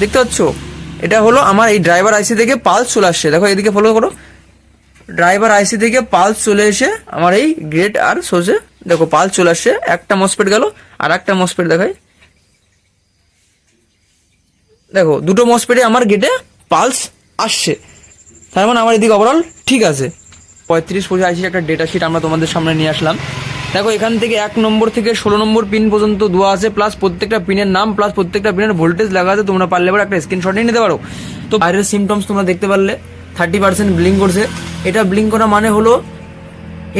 দেখতে পাচ্ছ? এটা হলো আমার এই ড্রাইভার আইসি থেকে পালস চলে আসছে। দেখো, এদিকে ফলো করো। ড্রাইভার আইসি থেকে পালস চলে এসে আমার এই গ্রেট আর সোজে দেখো পালস চলে আসছে। একটা মসপেট গেল, আর একটা মসপেট দেখাই। দেখো, দুটো মসপেটে আমার গেটে পালস আসছে। তার মানে আমার এদিকে ওভারঅল ঠিক আছে। পঁয়ত্রিশ পঁচিশ আইসি একটা ডেটা শিট আমরা তোমাদের সামনে নিয়ে আসলাম। দেখো, এখান থেকে এক নম্বর থেকে ষোলো নম্বর পিন পর্যন্ত দেওয়া আছে প্লাস প্রত্যেকটা পিনের নাম প্লাস প্রত্যেকটা পিনের ভোল্টেজ লাগা আছে, তোমরা পারলে এবার একটা স্ক্রিনশট নিয়ে নিতে পারো। তো বাইরের সিমটমস তোমরা দেখতে পারলে থার্টি পার্সেন্ট ব্লিং করছে। এটা ব্লিং করা মানে হলো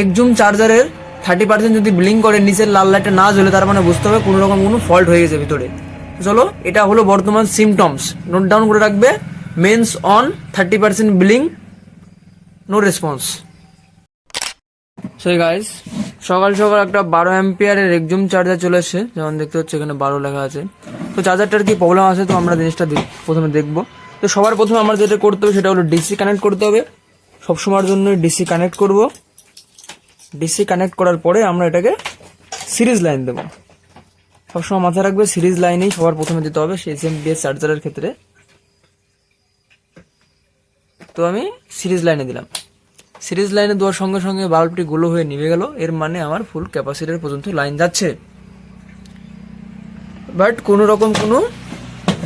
একজুম চার্জারের থার্টি পার্সেন্ট যদি ব্লিং করে, নিচের লাল লাইটটা না জ্বলে, তার মানে বুঝতে হবে কোনো রকম কোনো ফল্ট হয়ে গেছে ভিতরে। চলো, এটা হলো বর্তমান সিমটমস নোট ডাউন করে রাখবে mains on thirty percent blink no response so guys সকাল সকাল একটা বারো অ্যাম্পিয়ারের একজুম চার্জার চলে এসছে। যেমন দেখতে হচ্ছে এখানে বারো লেখা আছে। তো চার্জারটার কি প্রবলেম আছে? তো আমরা জিনিসটা প্রথমে দেখব। তো সবার প্রথমে আমরা যেটা করতে হবে সেটা হলো ডিসি কানেক্ট করতে হবে। সবসময়ের জন্য ডিসি কানেক্ট করব। ডিসি কানেক্ট করার পরে আমরা এটাকে সিরিজ লাইন দেবো। সবসময় মাথায় রাখবে সিরিজ লাইনেই সবার প্রথমে দিতে হবে সেই সেম বিএস চার্জারের ক্ষেত্রে। তো আমি সিরিজ লাইনে দিলাম। সিরিজ লাইনে দেওয়ার সঙ্গে সঙ্গে বাল্বটি গুলো হয়ে নিভে গেল। এর মানে আমার ফুল ক্যাপাসিটার পর্যন্ত লাইন যাচ্ছে। বাট কোনো রকম কোনো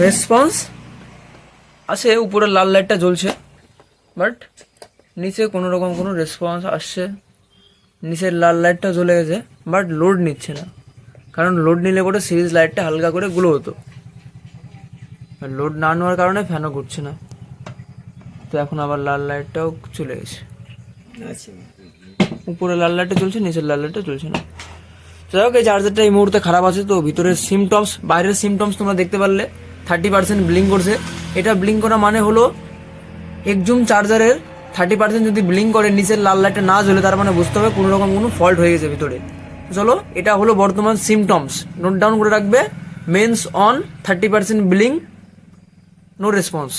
রেসপন্স আছে উপরে লাল লাইটটা জ্বলছে। বাট নিচে কোনো রকম কোনো রেসপন্স আসছে। নিচের লাল লাইটটা জ্বলে গেছে বাট লোড নিচ্ছে না। কারণ লোড নিলে পরে সিরিজ লাইটটা হালকা করে গুলো হতো। লোড না নেওয়ার কারণে ফ্যানও ঘুরছে না। তো এখন আবার লাল লাইটটাও চলে গেছে। উপরে লাল লাইটটা চলছে নিচের লাল লাইটটা চলছে না। যাই হোক, এই চার্জারটা এই মুহূর্তে খারাপ আছে তো, ভিতরের সিমটমস বাইরের সিমটমস তোমরা দেখতে পারলে। থার্টি পার্সেন্ট ব্লিং করছে। এটা ব্লিং করা মানে হলো, একজুম চার্জারের থার্টি পার্সেন্ট যদি ব্লিং করে, নিচের লাল লাইটটা না জ্বলে, তার মানে বুঝতে হবে কোনো রকম কোনো ফল্ট হয়ে গেছে ভিতরে। চলো, এটা হলো বর্তমান সিমটমস নোট ডাউন করে রাখবে mains on thirty percent blink no response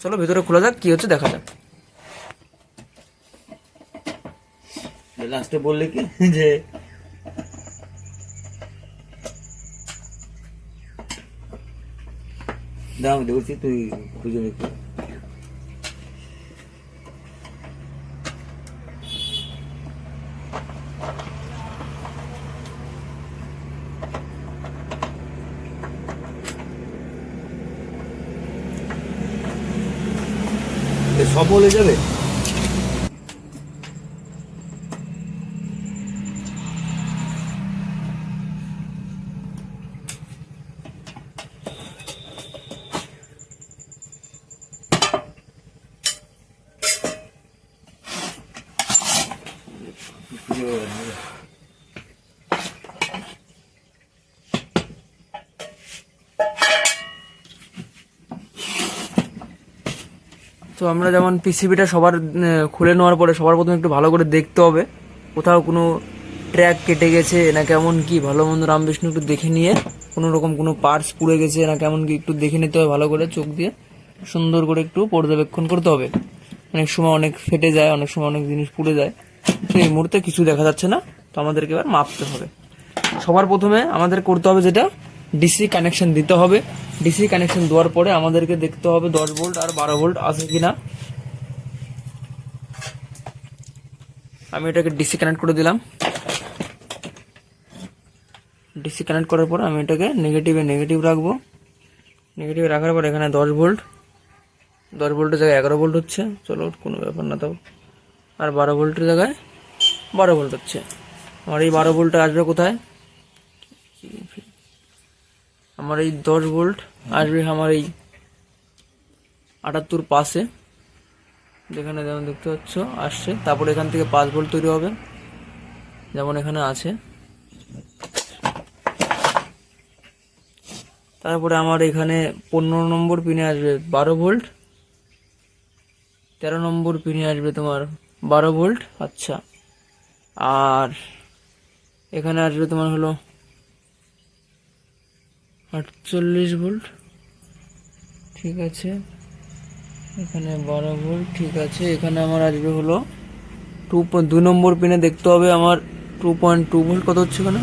চলো, ভিতরে খোলা যাক, কি হচ্ছে দেখা যাক। লাস্টে বললে কি যে দাম দেখছি তুই খুঁজে নে একটু। সব বলে যাবে তো আমরা যেমন পিসিবিটা সবার খুলে নেওয়ার পরে সবার প্রথমে একটু ভালো করে দেখতে হবে। কোথাও কোনো ট্র্যাক কেটে গেছে না কেমন কি? ভালো মন্দ রামবিষ্ণু একটু দেখে নিয়ে, কোনো রকম কোনো পার্টস পুড়ে গেছে না কেমন কি একটু দেখে নিতে হবে ভালো করে, চোখ দিয়ে সুন্দর করে একটু পর্যবেক্ষণ করতে হবে। অনেক সময় অনেক ফেটে যায়, অনেক সময় অনেক জিনিস পুড়ে যায়। তো এই মুহূর্তে কিছু দেখা যাচ্ছে না, তো আমাদেরকে এবার মাপতে হবে। সবার প্রথমে আমাদের করতে হবে যেটা ডিসি কানেকশন দিতে হবে। ডিসি কানেকশন দেওয়ার পরে আমাদেরকে দেখতে হবে দশ ভোল্ট আর বারো ভোল্ট আছে কিনা। আমি এটাকে ডিসি কানেক্ট করে দিলাম। ডিসি কানেক্ট করার পর আমি এটাকে নেগেটিভে নেগেটিভ রাখব। নেগেটিভে রাখার পর এখানে দশ ভোল্ট দশ ভোল্টের জায়গায় এগারো ভোল্ট হচ্ছে। চলো কোনো ব্যাপার না তাও আর বারো ভোল্টের জায়গায় বারো ভোল্ট হচ্ছে। আমার এই বারো ভোল্টটা আসবে কোথায়? আমার এই দশ ভোল্ট আসবে আমার এই আটাত্তর পাশে। যেখানে যেমন দেখতে পাচ্ছ, আসছে। তারপর এখান থেকে পাঁচ ভোল্ট তৈরি হবে। যেমন এখানে আছে। তারপরে আমার এখানে পনেরো নম্বর পিনে আসবে বারো ভোল্ট তেরো নম্বর পিনে আসবে তোমার বারো ভোল্ট আচ্ছা। আর এখানে আসবে তোমার হলো আটচল্লিশ ভোল্ট। ঠিক আছে। এখানে বারো ভোল্ট ঠিক আছে। এখানে আমার আসবে হলো টু পয়েন্ট দুই নম্বর পিনে দেখতে হবে আমার টু পয়েন্ট টু ভোল্ট। কত হচ্ছে এখানে?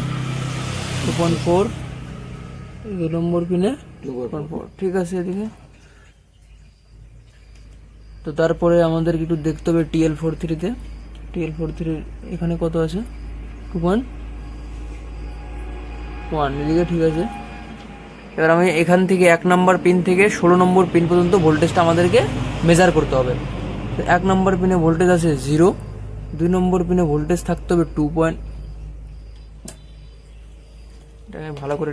Two point four. দু নম্বর পিনে টু পয়েন্ট ফোর। ঠিক আছে এদিকে। তো তারপরে আমাদের একটু দেখতে হবে টিএল ফোর থ্রিতে। টিএল ফোর থ্রি এখানে কত আছে? টু পয়েন্ট ওয়ান এদিকে ঠিক আছে। এবার আমি এখান থেকে এক নম্বর পিন থেকে ষোলো নম্বর পিন পর্যন্ত ভোল্টেজটা আমাদেরকে মেজার করতে হবে। এক নম্বর পিনে ভোল্টেজ আছে জিরো দুই নম্বর পিনে ভোল্টেজ থাকতে হবে টু পয়েন্ট এটাকে ভালো করে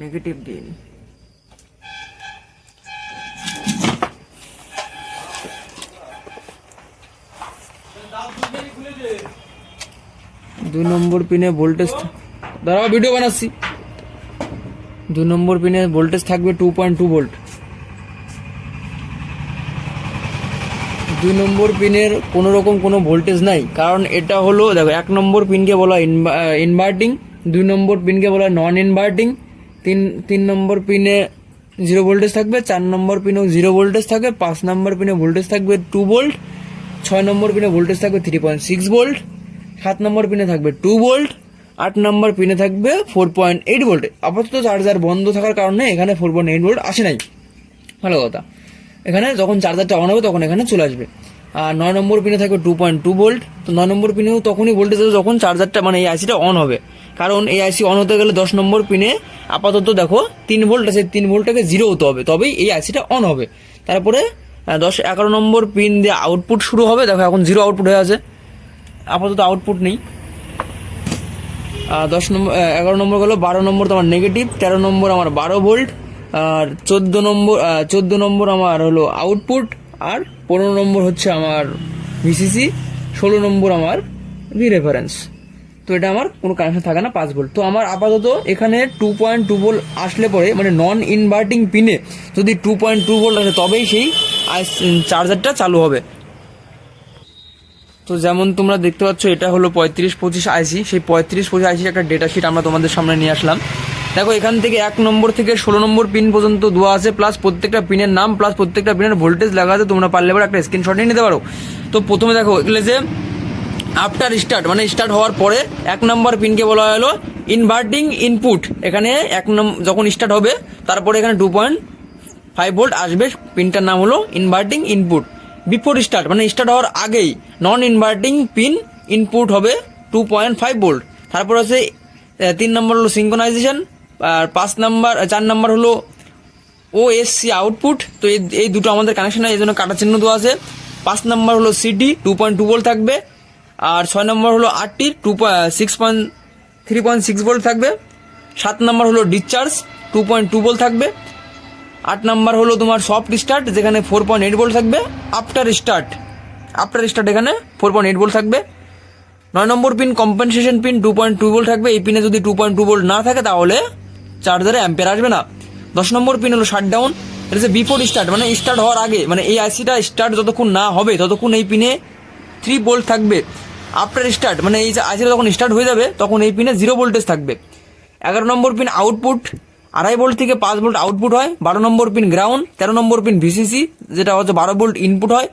নেগেটিভ দিয়ে দুই নম্বর পিনে ভোল্টেজ দাঁড়াও ভিডিও বানাচ্ছি। দুই নম্বর পিনে ভোল্টেজ থাকবে টু পয়েন্ট টু ভোল্ট দুই নম্বর পিনের কোনো রকম কোনো ভোল্টেজ নাই, কারণ এটা হলো, দেখো, এক নম্বর পিনকে বলা ইনভার্টিং দুই নম্বর পিনকে বলা নন ইনভার্টিং তিন তিন নম্বর পিনে জিরো ভোল্টেজ থাকবে, চার নম্বর পিনেও জিরো ভোল্টেজ থাকবে পাঁচ নম্বর পিনে ভোল্টেজ থাকবে টু ভোল্ট ছয় নম্বর পিনে ভোল্টেজ থাকবে থ্রি পয়েন্ট সিক্স ভোল্ট সাত নম্বর পিনে থাকবে টু ভোল্ট আট নম্বর পিনে থাকবে ফোর পয়েন্ট এইট ভোল্ট আপাতত চার্জার বন্ধ থাকার কারণে এখানে ফোর পয়েন্ট এইট ভোল্ট আসে নাই। ভালো কথা। এখানে যখন চার্জারটা অন হবে তখন এখানে চলে আসবে। আর নয় নম্বর পিনে থাকবে টু পয়েন্ট টু ভোল্ট তো নয় নম্বর পিনেও তখনই ভোল্টেজ হবে যখন চার্জারটা মানে এই আইসিটা অন হবে। কারণ এই আইসি অন হতে গেলে দশ নম্বর পিনে আপাতত দেখো তিন ভোল্ট আছে, তিন ভোল্টটাকে জিরো হতে হবে। তবেই এই আইসিটা অন হবে। তারপরে দশ এগারো নম্বর পিন দিয়ে আউটপুট শুরু হবে। দেখো, এখন জিরো আউটপুট হয়ে আছে। আপাতত আউটপুট নেই। দশ নম্বর এগারো নম্বর গেলো, বারো নম্বর তোমার নেগেটিভ তেরো নম্বর আমার বারো ভোল্ট আর চোদ্দ নম্বর চোদ্দ নম্বর আমার হলো আউটপুট আর পনেরো নম্বর হচ্ছে আমার ভিসিসি ষোলো নম্বর আমার ভি রেফারেন্স তো এটা আমার কোনো কানেকশন থাকে না পাঁচ ভোল্ট তো আমার আপাতত এখানে টু পয়েন্ট টু ভোল্ট আসলে পরে মানে নন ইনভার্টিং পিনে যদি টু পয়েন্ট টু ভোল্ট আসে, তবেই সেই চার্জারটা চালু হবে। তো যেমন তোমরা দেখতে পাচ্ছ, এটা হলো পঁয়ত্রিশ পঁচিশ আইসি সেই পঁয়ত্রিশ পঁচিশ আইসি একটা ডেটা শিট আমরা তোমাদের সামনে নিয়ে আসলাম। দেখো, এখান থেকে এক নম্বর থেকে ষোলো নম্বর পিন পর্যন্ত দেওয়া আছে প্লাস প্রত্যেকটা পিনের নাম প্লাস প্রত্যেকটা পিনের ভোল্টেজ লাগা আছে তোমরা পারলে একটা স্ক্রিনশট নিয়ে নিতে পারো। তো প্রথমে দেখো, এগুলো যে আফটার স্টার্ট মানে স্টার্ট হওয়ার পরে এক নম্বর পিনকে বলা হলো ইনভার্টিং ইনপুট এখানে এক নম্বর যখন স্টার্ট হবে, তারপরে এখানে টু পয়েন্ট ফাইভ ভোল্ট আসবে পিনটার নাম হলো ইনভার্টিং ইনপুট বিফোর স্টার্ট মানে স্টার্ট হওয়ার আগেই নন ইনভার্টিং পিন ইনপুট হবে টু পয়েন্ট ফাইভ ভোল্ট তারপর আছে তিন নম্বর হলো সিঙ্কোনাইজেশন আর পাঁচ নাম্বার চার নাম্বার হলো ও এসসি আউটপুট তো এই এই দুটো আমাদের কানেকশন এই জন্য কাটা চিহ্ন দেওয়া আছে। পাঁচ নাম্বার হলো CD two point two volt থাকবে। আর ছয় নম্বর হলো আটটি two six point three point six volt থাকবে। সাত নম্বর হলো discharge two point two volt থাকবে। আট নাম্বার হলো তোমার সফট স্টার্ট যেখানে ফোর পয়েন্ট এইট ভোল্ট থাকবে। আফটার স্টার্ট আফটার স্টার্ট এখানে ফোর পয়েন্ট এইট ভোল্ট থাকবে। নয় number pin compensation pin two point two volt থাকবে। এই পিনে যদি টু পয়েন্ট টু ভোল্ট না থাকে, তাহলে চার্জারে অ্যাম্পেয়ার আসবে না। দশ নম্বর পিন হলো শাট ডাউন এটা হচ্ছে বিফোর স্টার্ট মানে স্টার্ট হওয়ার আগে মানে এই আইসিটা স্টার্ট যতক্ষণ না হবে, ততক্ষণ এই পিনে থ্রি ভোল্ট থাকবে। আফটার স্টার্ট মানে এই আইসিটা যখন স্টার্ট হয়ে যাবে, তখন এই পিনে জিরো ভোল্টেজ থাকবে। এগারো নম্বর পিন আউটপুট আড়াই ভোল্ট থেকে পাঁচ ভোল্ট আউটপুট হয়, বারো নম্বর পিন গ্রাউন্ড তেরো নম্বর পিন ভিসিসি যেটা হচ্ছে বারো ভোল্ট ইনপুট হয়,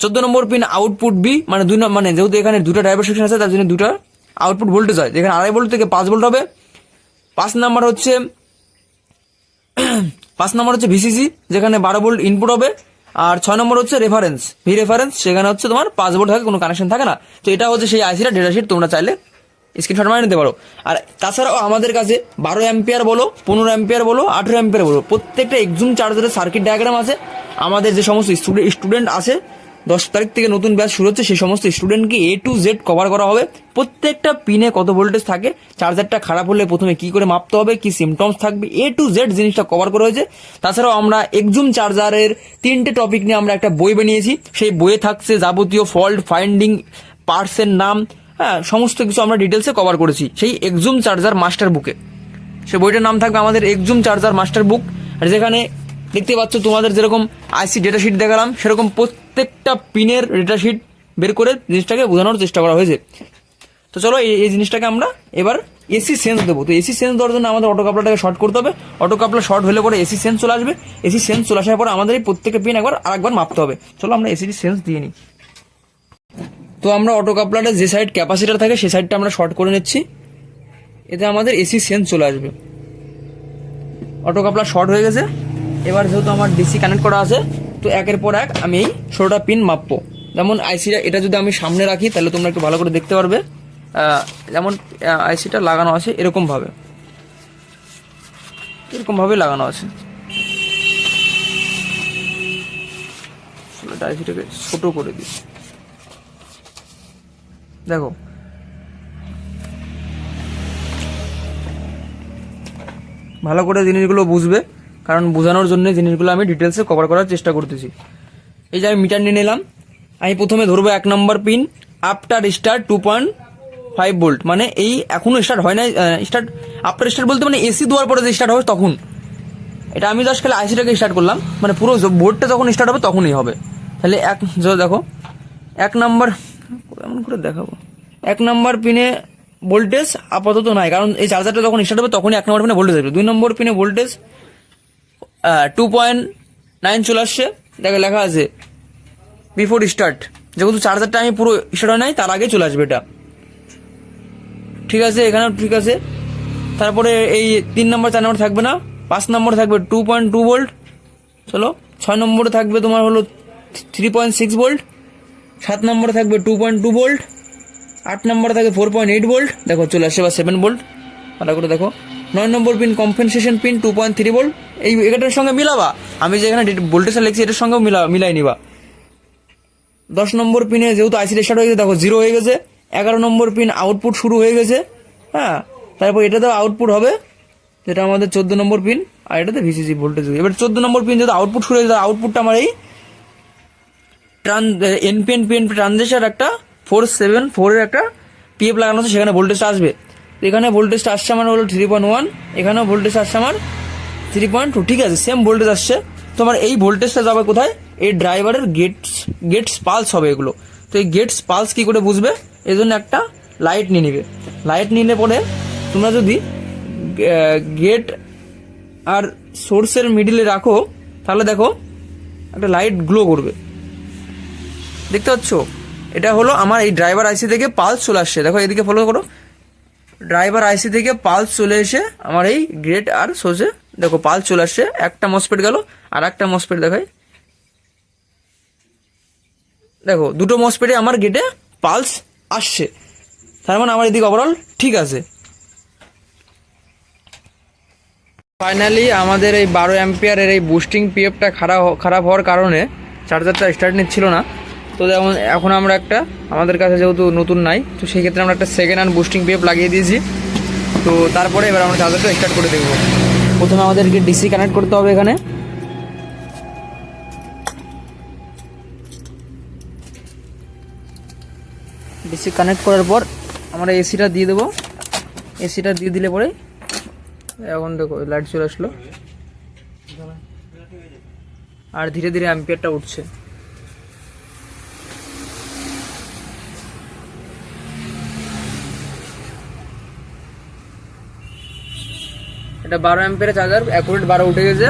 চোদ্দ নম্বর পিন আউটপুট বি মানে দুই মানে যেহেতু এখানে দুটো ড্রাইভার সেকশন আছে, তার জন্য দুটো আউটপুট ভোল্টেজ হয়। যেখানে আড়াই ভোল্ট থেকে পাঁচ ভোল্ট হবে। পাঁচ নাম্বার হচ্ছে, পাঁচ নম্বর হচ্ছে ভিসিসি যেখানে বারো ভোল্ট ইনপুট হবে। আর ছয় নম্বর হচ্ছে রেফারেন্স ভি রেফারেন্স সেখানে হচ্ছে তোমার ভোল্ট থাকে, কোনো কানেকশন থাকে না। তো এটা হচ্ছে সেই আইসিটা ডেটা শিট তোমরা চাইলে স্ক্রিনশট মারিয়ে নিতে পারো। আর তাছাড়াও আমাদের কাছে বারো অ্যাম্পিয়ার বলো, পনেরো অ্যাম্পিয়ার বলো, আঠেরো অ্যাম্পিয়ার বলো, প্রত্যেকটা এক্সুম চার্জারের সার্কিট ডায়াগ্রাম আছে। আমাদের যে সমস্ত স্টুডেন্ট আছে দশ তারিখ থেকে নতুন ব্যাচ শুরু হচ্ছে, সেই সমস্ত স্টুডেন্টকে এ টু জেড কভার করা হবে। প্রত্যেকটা পিনে কত ভোল্টেজ থাকে চার্জারটা খারাপ হলে প্রথমে কি করে মাপতে হবে, কি সিমটমস থাকবে এ টু জেড জিনিসটা কভার করা হয়েছে। তাছাড়াও আমরা একজুম চার্জারের তিনটে টপিক নিয়ে আমরা একটা বই বানিয়েছি। সেই বইয়ে থাকছে যাবতীয় ফল্ট ফাইন্ডিং পার্টসের নাম হ্যাঁ সমস্ত কিছু আমরা ডিটেলসে কভার করেছি, সেই এক্সুম চার্জার মাস্টার বুকে সে বইটার নাম থাকবে আমাদের এক্সুম চার্জার মাস্টার বুক আর যেখানে দেখতে পাচ্ছ তোমাদের যেরকম আইসি ডেটা শিট দেখালাম, সেরকম প্রত্যেকটা পিনের ডেটা শিট বের করে জিনিসটাকে বোঝানোর চেষ্টা করা হয়েছে। তো চলো এই জিনিসটাকে আমরা এবার এসি সেন্স দেবো। তো এসি সেন্স দেওয়ার জন্য আমাদের অটো কাপলারটাকে শর্ট করতে হবে। অটো কাপলার শর্ট হলে পরে এসি সেন্স চলে আসবে। এসি সেন্স চলে আসার পরে আমাদের এই প্রত্যেকটা পিন একবার আরেকবার মাপতে হবে। চলো আমরা এসি সেন্স দিয়ে নিই। তো আমরা অটো কাপলারের যে সাইড ক্যাপাসিটার থাকে সেই সাইডটা আমরা শর্ট করে নিচ্ছি। এতে আমাদের এসি সেন্স চলে আসবে। অটো কাপলার শর্ট হয়ে গেছে। এবার যেহেতু আমার ডিসি কানেক্ট করা আছে তো একের পর এক আমি এই ষোলোটা পিন মাপবো। যেমন আইসিটা এটা যদি আমি সামনে রাখি, তাহলে তোমরা একটু ভালো করে দেখতে পারবে। যেমন আইসিটা লাগানো আছে, এরকমভাবে। এরকমভাবে লাগানো আছে। আইসিটাকে ছোটো করে দিই। দেখো। ভালো করে জিনিসগুলো বুঝবে। কারণ বোঝানোর জন্য জিনিসগুলো আমি ডিটেলসে কভার করার চেষ্টা করতেছি। এই যে আমি মিটার নিয়ে নিলাম, আমি প্রথমে ধরবো এক number pin after start two point five volt মানে এই এখনও স্টার্ট হয় না স্টার্ট আফটার স্টার্ট বলতে মানে এসি দেওয়ার পরে যে স্টার্ট হবে তখন। এটা আমি জাস্ট খালি আইসিটাকে স্টার্ট করলাম মানে পুরো বোর্ডটা যখন স্টার্ট হবে তখনই হবে। তাহলে এক দেখো, এক নম্বর এমন করে দেখাবো? এক নম্বর পিনে ভোল্টেজ আপাতত নাই, কারণ এই চার্জারটা যখন স্টার্ট হবে তখনই এক নম্বর পিনে ভোল্টেজ আসবে। দুই নম্বর পিনে ভোল্টেজ টু পয়েন্ট নাইন চলে আসছে। দেখে লেখা আছে বিফোর স্টার্ট যেহেতু চার্জারটা আমি পুরো স্টার্ট হয় নাই, তার আগে চলে আসবে এটা। ঠিক আছে, এখানেও ঠিক আছে। তারপরে এই তিন নম্বর, চার নম্বর থাকবে না। পাঁচ নম্বর থাকবে টু পয়েন্ট টু ভোল্ট চলো, ছয় নম্বরে থাকবে তোমার হলো থ্রি পয়েন্ট সিক্স ভোল্ট সাত নম্বরে থাকবে টু পয়েন্ট টু ভোল্ট আট নম্বরে থাকবে ফোর পয়েন্ট এইট ভোল্ট দেখো, চলে আসছে বা সেভেন ভোল্ট ভালো করে দেখো। নয় number pin compensation pin two point three volt এই এটার সঙ্গে মিলাবা। আমি যে এখানে ভোল্টেজটা লিখছি, এটার সঙ্গেও মিলা মিলাই নিবা। দশ নম্বর পিনে যেহেতু আইসি স্টার্ট হয়ে গেছে, দেখো জিরো হয়ে গেছে। এগারো নম্বর পিন আউটপুট শুরু হয়ে গেছে। হ্যাঁ তারপর এটাতেও আউটপুট হবে, যেটা আমাদের চোদ্দ নম্বর পিন আর এটাতে ভিসিসি ভোল্টেজ এবার চোদ্দ নম্বর পিন যেহেতু আউটপুট শুরু হয়ে গেছে আউটপুটটা আমার এই ট্রান এনপিএন পিএনপি ট্রানজেকশন একটা ফোর সেভেন ফোরের একটা পিএফ লাগানো আছে, সেখানে ভোল্টেজটা আসবে। এখানে ভোল্টেজটা আসছে আমার হলো থ্রি পয়েন্ট ওয়ান এখানেও ভোল্টেজ আসছে আমার থ্রি পয়েন্ট টু ঠিক আছে সেম ভোল্টেজ আসছে। তোমার এই ভোল্টেজটা যাবে কোথায়? এই ড্রাইভারের গেটস গেটস পালস হবে এগুলো। তো এই গেটস পালস কি করে বুঝবে? এই জন্য একটা লাইট নিয়ে নিবে। লাইট নিলে পরে তোমরা যদি গেট আর সোর্সের মিডিলে রাখো, তাহলে দেখো একটা লাইট গ্লো করবে। দেখতে পাচ্ছ? এটা হলো আমার এই ড্রাইভার আইসি থেকে পালস চলে আসছে। দেখো এদিকে ফলো করো। ড্রাইভার আইসি থেকে পালস চলে এসে আমার এই গ্রেট আর সোজে দেখো পালস চলে আসছে, একটা মসপেট গেল, আর একটা মসপেট দেখাই। দেখো, দুটো মসপেটে আমার গেটে পালস আসছে। তার মানে আমার এদিকে ওভারঅল ঠিক আছে। ফাইনালি আমাদের এই বারো অ্যাম্পিয়ারের এই বুস্টিং পিএফটা খারাপ খারাপ হওয়ার কারণে চার্জারটা স্টার্ট নিচ্ছিল না। তো যেমন এখন আমরা একটা, আমাদের কাছে যেহেতু নতুন নাই, তো সেই ক্ষেত্রে আমরা একটা সেকেন্ড হ্যান্ড বুস্টিং পেপ লাগিয়ে দিয়েছি। তো তারপরে এবার আমরা চার্জারটা স্টার্ট করে দেখব প্রথমে আমাদেরকে ডিসি কানেক্ট করতে হবে এখানে। ডিসি কানেক্ট করার পর আমরা এসিটা দিয়ে দেবো। এসিটা দিয়ে দিলে পরে, এখন দেখো লাইট চলে আসলো। আর ধীরে ধীরে অ্যাম্পিয়ারটা উঠছে। এটা বারো অ্যাম্পিয়ারের চার্জার অ্যাকুরেট বারো উঠে গেছে।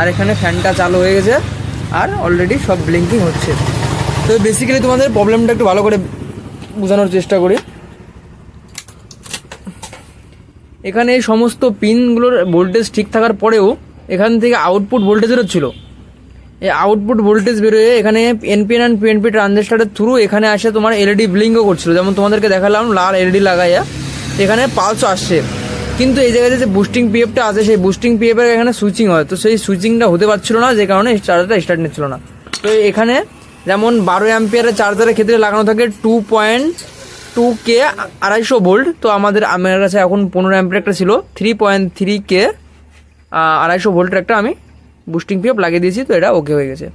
আর এখানে ফ্যানটা চালু হয়ে গেছে। আর অলরেডি সব ব্লিঙ্কিং হচ্ছে। তো বেসিক্যালি তোমাদের প্রবলেমটা একটু ভালো করে বোঝানোর চেষ্টা করি। এখানে এই সমস্ত পিনগুলোর ভোল্টেজ ঠিক থাকার পরেও এখান থেকে আউটপুট ভোল্টেজ বেরোচ্ছিল এই আউটপুট ভোল্টেজ বেরোয় এখানে এনপিএন অ্যান্ড পিএনপি ট্রানজিস্টারের থ্রু এখানে আসে তোমার এলইডি ব্লিঙ্কও করছিল। যেমন তোমাদেরকে দেখালাম, লাল এলইডি লাগাইয়া। এখানে পালসও আসছে। কিন্তু এই জায়গায় যে বুস্টিং পিএফটা আছে, সেই বুস্টিং পিএফের এখানে সুইচিং হয়। তো সেই সুইচিংটা হতে পারছিল না, যে কারণে চার্জারটা স্টার্ট নিচ্ছিল না। তো এখানে যেমন বারো অ্যাম্পিয়ারের চার্জারের ক্ষেত্রে লাগানো থাকে টু পয়েন্ট টু কে আড়াইশো ভোল্ট তো আমাদের আমার কাছে এখন পনেরো অ্যাম্পিয়ার একটা ছিল থ্রি পয়েন্ট থ্রি কে আড়াইশো ভোল্টের একটা আমি বুস্টিং পিএফ লাগিয়ে দিয়েছি, তো এটা ওকে হয়ে গেছে।